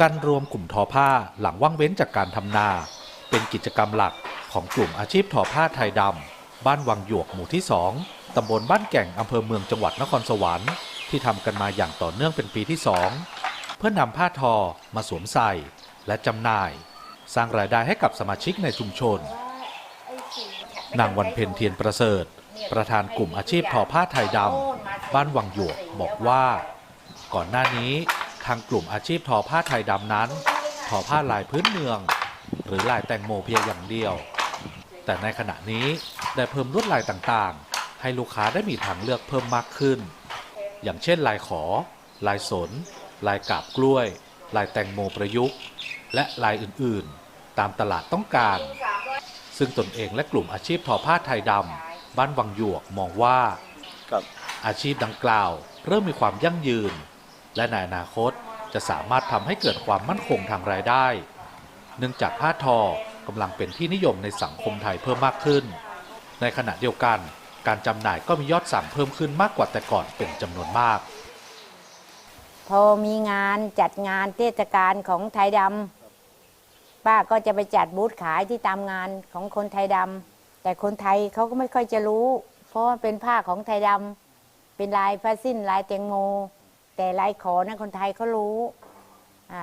การรวมกลุ่มทอผ้าหลังว่างเว้นจากการทำนา เป็นกิจกรรมหลักของกลุ่มอาชีพทอผ้าไทยดำบ้านวังหยวกหมู่ที่2ตำบลบ้านแก่งอำเภอเมืองจังหวัดนครสวรรค์ที่ทำกันมาอย่างต่อเนื่องเป็นปีที่2เพื่อนำผ้าทอมาสวมใส่และจำหน่าย สร้างรายได้ให้กับสมาชิกในชุมชน นางวันเพ็ญเทียนประเสริฐ ประธานกลุ่มอาชีพทอผ้าไทยดำบ้านวังหยวกบอกว่า ก่อนหน้านี้ ทางกลุ่มอาชีพทอผ้าไทยดำนั้น ทอผ้าลายพื้นเมือง หรือลายแตงโมเพียงอย่างเดียว แต่ในขณะนี้ได้เพิ่มลวดลายต่างๆ ให้ลูกค้าได้มีทางเลือกเพิ่มมากขึ้น อย่างเช่นลายขอ ลายสน ลายกาบกล้วย ลายแตงโมประยุกต์ และลายอื่นๆ ตามตลาดต้องการ ซึ่งตนเองและกลุ่มอาชีพทอผ้าไทยดำบ้านวังหยวกมองว่าครับอาชีพดังกล่าว เริ่มมีความยั่งยืน และในอนาคตจะสามารถทำให้เกิดความมั่นคงทางรายได้ เนื่องจากผ้าทอกำลังเป็นที่นิยมในสังคมไทยเพิ่มมากขึ้น ในขณะเดียวกัน การจำหน่ายก็มียอดสั่งเพิ่มขึ้นมากกว่าแต่ก่อนเป็นจำนวนมาก พอมีงานจัดงานเทศกาลของไทยดำป้าก็จะไปจัดบูธขายที่ตามงานของคนไทยดำแต่คนไทยเขาก็ไม่ค่อยจะรู้ เพราะเป็นผ้าของไทยดำเป็นลายผ้าสิ้นลายแตงโม แต่ลายขอนะคนไทยเขารู้อ่า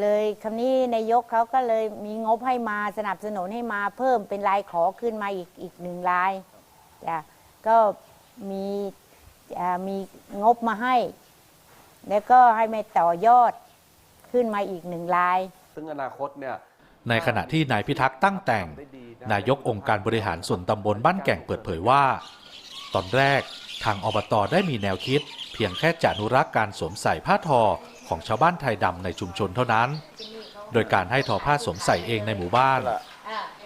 เลยคำนี้นายกเขาก็เลยมีงบให้มาสนับสนุนให้มาเพิ่มเป็นลายขอขึ้นมาอีกอีกหนึ่งลายจ้ะก็มีมีงบมาให้ แล้วก็ให้ไม่ต่อยอดขึ้นมาอีกหนึ่งลาย ซึ่งอนาคตเนี่ยในขณะที่นายพิทักษ์ตั้งแต่ง นายกองค์การบริหารส่วนตำบลบ้านแก่งเปิดเผยว่า ตอนแรก ทางอบตได้มีแนวคิด เพียงแค่จะอนุรักษ์การสวมใส่ผ้าทอของชาวบ้านไทยดำในชุมชนเท่านั้น โดยการให้ทอผ้าสวมใส่เองในหมู่บ้าน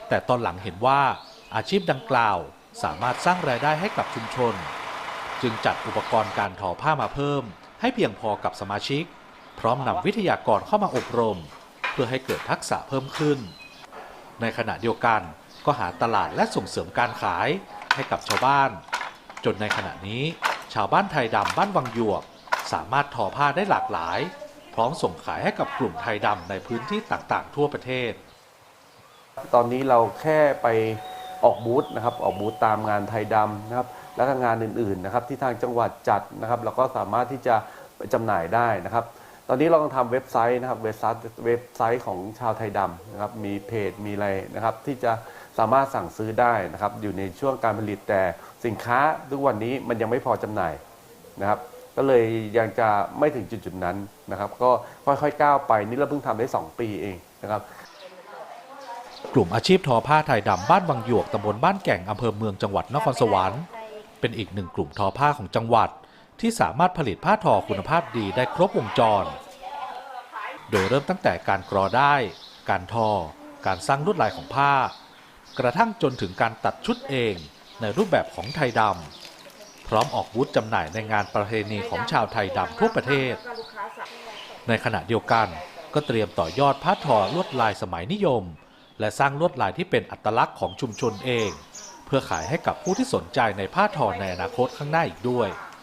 แต่ตอนหลังเห็นว่าอาชีพดังกล่าวสามารถสร้างรายได้ให้กับชุมชน จึงจัดอุปกรณ์การทอผ้ามาเพิ่ม ให้เพียงพอกับสมาชิก พร้อมนำวิทยากรเข้ามาอบรม เพื่อให้เกิดทักษะเพิ่มขึ้น ในขณะเดียวกันก็หาตลาดและส่งเสริมการขายให้กับชาวบ้าน จนในขณะนี้ ชาวบ้านไทยดำบ้านวังหยวก สามารถทอผ้าได้หลากหลาย พร้อมส่งขายให้กับกลุ่มไทยดำในพื้นที่ต่างๆ ทั่วประเทศ ตอนนี้เราแค่ไปออกบูธนะครับออกบูธตามงานไทยดำนะครับแล้วก็งานอื่นๆนะครับที่ทางจังหวัดจัดนะครับเราก็สามารถที่จะไปจำหน่ายได้นะครับ ตอนนี้เรากำลังทำเว็บไซต์นะครับเว็บไซต์เว็บไซต์ของชาวไทยดำนะครับมีเพจมีอะไรนะครับที่จะ สามารถสั่งซื้อได้นะครับอยู่ในช่วงการผลิตแต่สินค้าทุกวันนี้มันยังไม่พอจำหน่ายนะครับ ก็เลยยังจะไม่ถึงจุดๆนั้นนะครับ ก็ค่อยๆก้าวไปนี่เราเพิ่งทำได้ 2 ปีเองนะครับ กลุ่มอาชีพทอผ้าไทยดำบ้านวังหยวกตำบลบ้านแก่งอำเภอเมืองจังหวัดนครสวรรค์เป็นอีกหนึ่งกลุ่มทอผ้าของจังหวัด ที่สามารถผลิตผ้าทอคุณภาพดีได้ครบวงจร โดยเริ่มตั้งแต่การกรอได้ การทอ การสร้างลวดลายของผ้า กระทั่งจนถึงการตัดชุดเองในรูปแบบของไทยดำพร้อมออกบูธจำหน่ายในงานประเพณีของชาวไทยดำทั่วประเทศ ในขณะเดียวกันก็เตรียมต่อยอดผ้าทอลวดลายสมัยนิยม และสร้างลวดลายที่เป็นอัตลักษณ์ของชุมชนเอง เพื่อขายให้กับผู้ที่สนใจในผ้าทอในอนาคตข้างหน้าอีกด้วย